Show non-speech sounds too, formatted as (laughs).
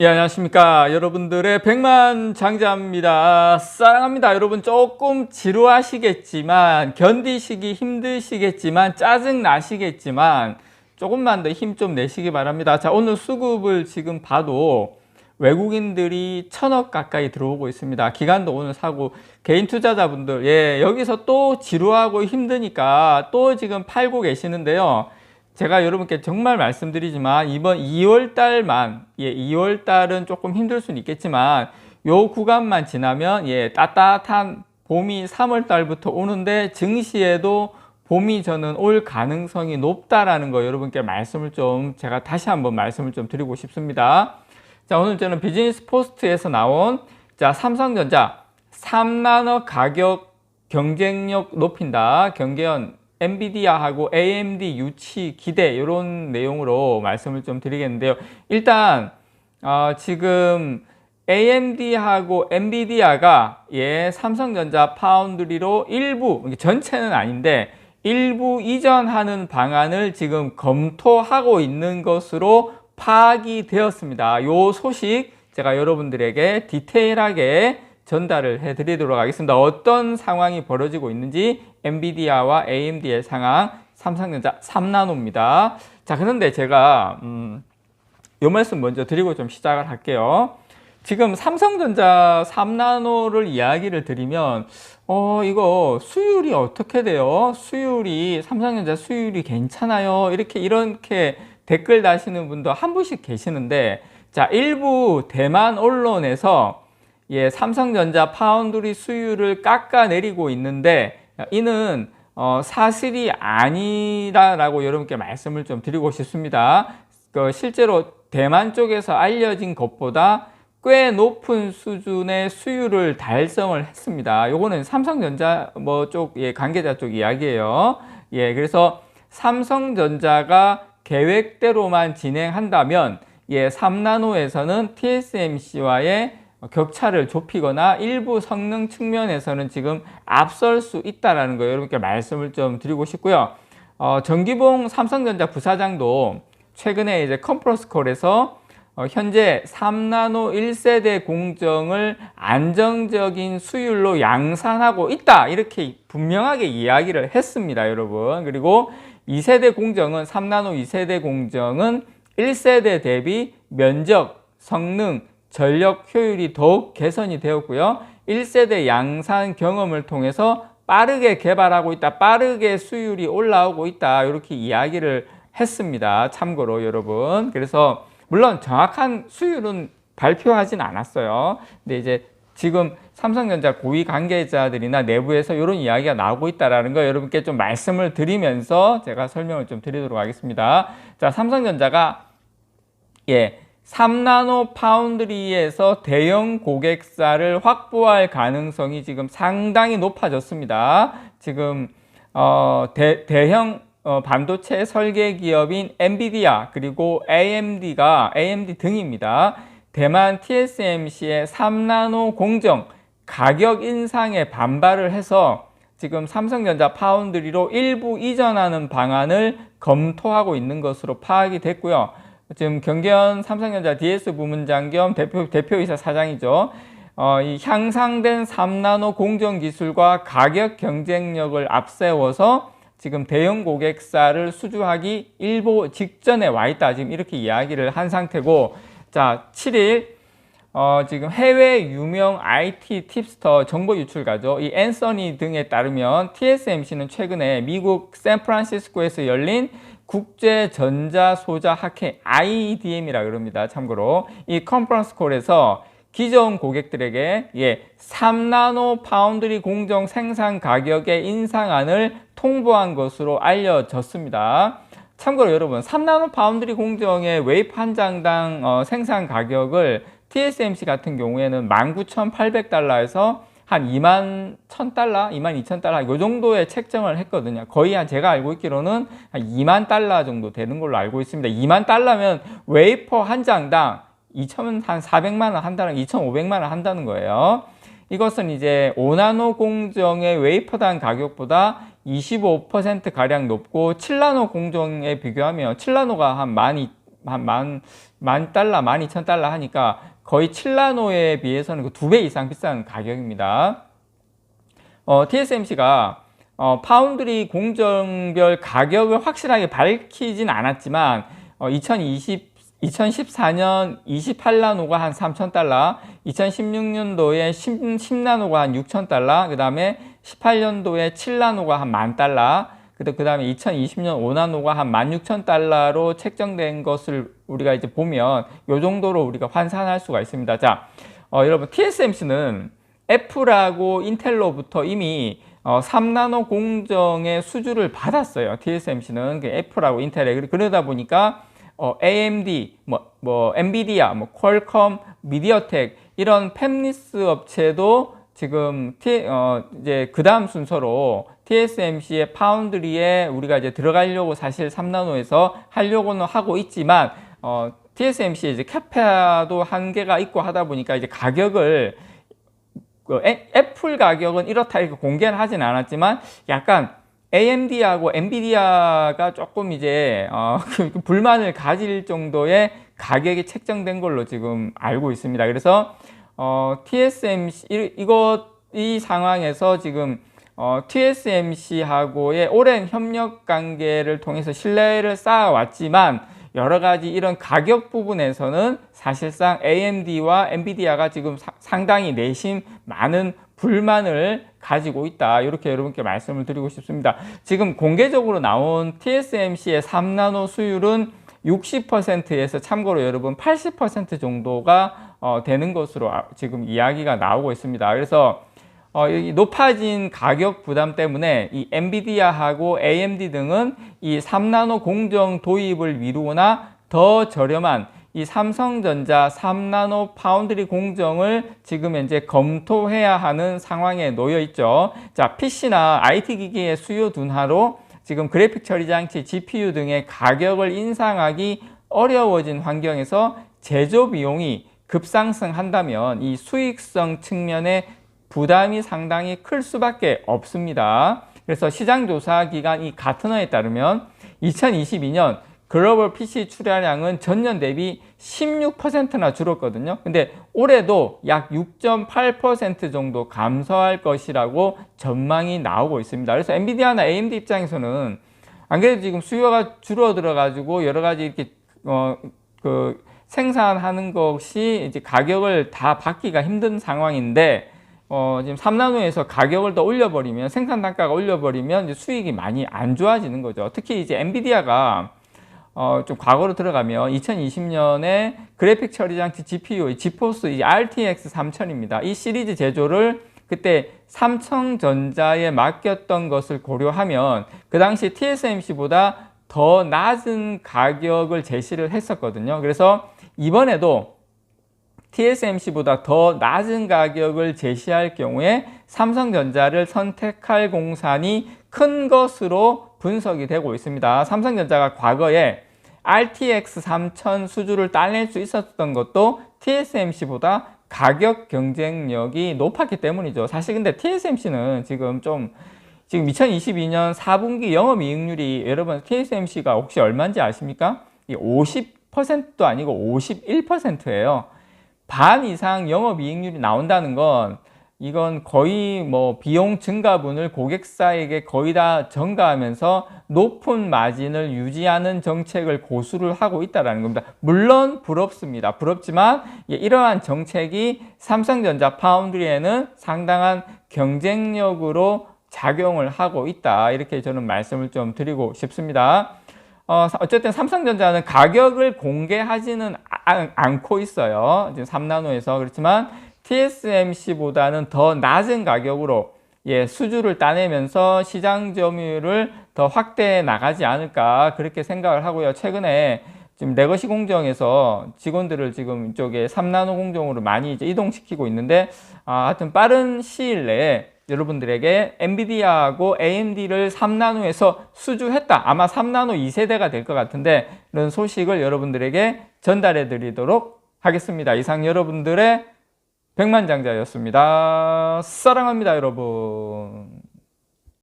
예, 안녕하십니까. 여러분들의 백만 장자입니다. 사랑합니다. 여러분 조금 지루하시겠지만, 견디시기 힘드시겠지만, 짜증 나시겠지만, 조금만 더 힘 좀 내시기 바랍니다. 자, 오늘 수급을 지금 봐도 외국인들이 천억 가까이 들어오고 있습니다. 기간도 오늘 사고, 개인 투자자분들, 예, 여기서 또 지루하고 힘드니까 또 지금 팔고 계시는데요. 제가 여러분께 정말 말씀드리지만 이번 2월 달만 예, 2월 달은 조금 힘들 수는 있겠지만 요 구간만 지나면 예, 따뜻한 봄이 3월 달부터 오는데 증시에도 봄이 저는 올 가능성이 높다라는 거 여러분께 말씀을 좀 제가 다시 한번 말씀을 좀 드리고 싶습니다. 자, 오늘 저는 비즈니스 포스트에서 나온 자, 삼성전자 3나노 가격 경쟁력 높인다. 경계연 엔비디아하고 AMD 유치 기대 이런 내용으로 말씀을 좀 드리겠는데요. 일단 어, 지금 AMD하고 엔비디아가 예 삼성전자 파운드리로 일부 전체는 아닌데 일부 이전하는 방안을 지금 검토하고 있는 것으로 파악이 되었습니다. 요 소식 제가 여러분들에게 디테일하게 전달을 해 드리도록 하겠습니다. 어떤 상황이 벌어지고 있는지 엔비디아와 AMD의 상황, 삼성전자 3나노입니다. 자, 그런데 제가 음, 요 말씀 먼저 드리고 좀 시작을 할게요. 지금 삼성전자 3나노를 이야기를 드리면 어 이거 수율이 어떻게 돼요? 수율이 삼성전자 수율이 괜찮아요? 이렇게 이렇게 댓글 다시는 분도 한 분씩 계시는데 자 일부 대만 언론에서 예, 삼성전자 파운드리 수율을 깎아내리고 있는데 이는 어, 사실이 아니다라고 여러분께 말씀을 좀 드리고 싶습니다. 그 실제로 대만 쪽에서 알려진 것보다 꽤 높은 수준의 수율을 달성을 했습니다. 요거는 삼성전자 뭐 쪽 예, 관계자 쪽 이야기예요. 예, 그래서 삼성전자가 계획대로만 진행한다면 예, 3나노에서는 TSMC와의 격차를 좁히거나 일부 성능 측면에서는 지금 앞설 수 있다라는 거 여러분께 말씀을 좀 드리고 싶고요. 어, 정기봉 삼성전자 부사장도 최근에 이제 컨퍼런스 콜에서 어, 현재 3나노 1세대 공정을 안정적인 수율로 양산하고 있다. 이렇게 분명하게 이야기를 했습니다, 여러분. 그리고 2세대 공정은 3나노 2세대 공정은 1세대 대비 면적, 성능, 전력 효율이 더욱 개선이 되었고요. 1세대 양산 경험을 통해서 빠르게 개발하고 있다. 빠르게 수율이 올라오고 있다. 이렇게 이야기를 했습니다. 참고로 여러분. 그래서 물론 정확한 수율은 발표하진 않았어요. 근데 이제 지금 삼성전자 고위 관계자들이나 내부에서 이런 이야기가 나오고 있다라는 거 여러분께 좀 말씀을 드리면서 제가 설명을 좀 드리도록 하겠습니다. 자, 삼성전자가 예, 3나노 파운드리에서 대형 고객사를 확보할 가능성이 지금 상당히 높아졌습니다. 지금 어, 대, 대형 어, 반도체 설계 기업인 엔비디아 그리고 AMD가 AMD 등입니다. 대만 TSMC의 3나노 공정 가격 인상에 반발을 해서 지금 삼성전자 파운드리로 일부 이전하는 방안을 검토하고 있는 것으로 파악이 됐고요. 지금 경계현 삼성전자 DS 부문장 겸 대표, 대표이사 사장이죠. 어, 이 향상된 3나노 공정 기술과 가격 경쟁력을 앞세워서 지금 대형 고객사를 수주하기 일보 직전에 와 있다. 지금 이렇게 이야기를 한 상태고, 자, 7일, 어, 지금 해외 유명 IT 팁스터 정보 유출가죠. 이 앤서니 등에 따르면 TSMC는 최근에 미국 샌프란시스코에서 열린 국제 전자 소자 학회 IDM이라 그럽니다. 참고로 이 컨퍼런스 콜에서 기존 고객들에게 예, 3나노 파운드리 공정 생산 가격의 인상안을 통보한 것으로 알려졌습니다. 참고로 여러분, 3나노 파운드리 공정의 웨이프 한 장당 어, 생산 가격을 TSMC 같은 경우에는 19,800달러에서 한 2만 1000달러, 2만 2000달러 요 정도의 책정을 했거든요. 거의 한 제가 알고 있기로는 한 2만 달러 정도 되는 걸로 알고 있습니다. 2만 달러면 웨이퍼 한 장당 2천 한 400만 원 한다는 2,500만 원 한다는 거예요. 이것은 이제 5나노 공정의 웨이퍼당 가격보다 25% 가량 높고 7나노 공정에 비교하면 7나노가 한 12,000한만 달러, 만 이천 달러 하니까 거의 7나노에 비해서는 그 두 배 이상 비싼 가격입니다. 어, TSMC가 어, 파운드리 공정별 가격을 확실하게 밝히진 않았지만 어, 2020 2014년 28나노가 한 3,000달러, 2016년도에 10, 10나노가 한 6,000달러, 그 다음에 18년도에 7나노가 한 만달러, 그 다음에 2020년 5나노가 한 16,000달러로 책정된 것을 우리가 이제 보면 요 정도로 우리가 환산할 수가 있습니다. 자, 어, 여러분 TSMC는 애플하고 인텔로부터 이미 어, 3나노 공정의 수주를 받았어요. TSMC는 그 애플하고 인텔에 그러다 보니까 어, AMD, 뭐, 뭐 엔비디아, 뭐 퀄컴, 미디어텍 이런 팹리스 업체도 지금 T, 어, 이제 그 다음 순서로 TSMC의 파운드리에 우리가 이제 들어가려고 사실 3나노에서 하려고는 하고 있지만 어, TSMC 이제 캐파도 한계가 있고 하다 보니까 이제 가격을 그 애, 애플 가격은 이렇다 이렇게 공개는 하진 않았지만 약간 AMD하고 엔비디아가 조금 이제 어, 그 (laughs) 불만을 가질 정도의 가격이 책정된 걸로 지금 알고 있습니다. 그래서 어, TSMC 이, 이것 이 상황에서 지금 어, TSMC하고의 오랜 협력 관계를 통해서 신뢰를 쌓아왔지만 여러 가지 이런 가격 부분에서는 사실상 AMD와 엔비디아가 지금 사, 상당히 내심 많은 불만을 가지고 있다. 이렇게 여러분께 말씀을 드리고 싶습니다. 지금 공개적으로 나온 TSMC의 3나노 수율은 60%에서 참고로 여러분 80% 정도가 어, 되는 것으로 아, 지금 이야기가 나오고 있습니다. 그래서 어, 이 높아진 가격 부담 때문에 이 엔비디아하고 AMD 등은 이 3나노 공정 도입을 미루거나 더 저렴한 이 삼성전자 3나노 파운드리 공정을 지금 현재 검토해야 하는 상황에 놓여 있죠. 자, PC나 IT 기기의 수요 둔화로 지금 그래픽 처리 장치, GPU 등의 가격을 인상하기 어려워진 환경에서 제조 비용이 급상승한다면 이 수익성 측면에 부담이 상당히 클 수밖에 없습니다. 그래서 시장조사 기관 이 가트너에 따르면 2022년 글로벌 PC 출하량은 전년 대비 16%나 줄었거든요. 근데 올해도 약 6.8% 정도 감소할 것이라고 전망이 나오고 있습니다. 그래서 엔비디아나 AMD 입장에서는 안 그래도 지금 수요가 줄어들어 가지고 여러 가지 이렇게 어 그 생산하는 것이 이제 가격을 다 받기가 힘든 상황인데 어, 지금 3나노에서 가격을 더 올려버리면 생산 단가가 올려버리면 이제 수익이 많이 안 좋아지는 거죠. 특히 이제 엔비디아가 어, 좀 과거로 들어가면 2020년에 그래픽 처리 장치 GPU, 지포스 이 RTX 3000입니다. 이 시리즈 제조를 그때 삼성전자에 맡겼던 것을 고려하면 그 당시 TSMC보다 더 낮은 가격을 제시를 했었거든요. 그래서 이번에도 TSMC보다 더 낮은 가격을 제시할 경우에 삼성전자를 선택할 공산이 큰 것으로 분석이 되고 있습니다. 삼성전자가 과거에 RTX 3000 수주를 따낼 수 있었던 것도 TSMC보다 가격 경쟁력이 높았기 때문이죠. 사실 근데 TSMC는 지금 좀 지금 2022년 4분기 영업이익률이 여러분 TSMC가 혹시 얼마인지 아십니까? 50% 도 아니고 51%예요. 반 이상 영업이익률이 나온다는 건 이건 거의 뭐 비용 증가분을 고객사에게 거의 다 전가하면서 높은 마진을 유지하는 정책을 고수를 하고 있다는 겁니다. 물론 부럽습니다. 부럽지만 이러한 정책이 삼성전자 파운드리에는 상당한 경쟁력으로 작용을 하고 있다. 이렇게 저는 말씀을 좀 드리고 싶습니다. 어, 어쨌든 삼성전자는 가격을 공개하지는 않고 있어요. 지금 3나노에서. 그렇지만 TSMC보다는 더 낮은 가격으로 예, 수주를 따내면서 시장 점유율을 더 확대해 나가지 않을까 그렇게 생각을 하고요. 최근에 지금 레거시 공정에서 직원들을 지금 이쪽에 3나노 공정으로 많이 이제 이동시키고 있는데 아, 하여튼 빠른 시일 내에 여러분들에게 엔비디아하고 AMD를 3나노에서 수주했다. 아마 3나노 2세대가 될 것 같은데 이런 소식을 여러분들에게 전달해 드리도록 하겠습니다. 이상 여러분들의 백만장자였습니다. 사랑합니다, 여러분.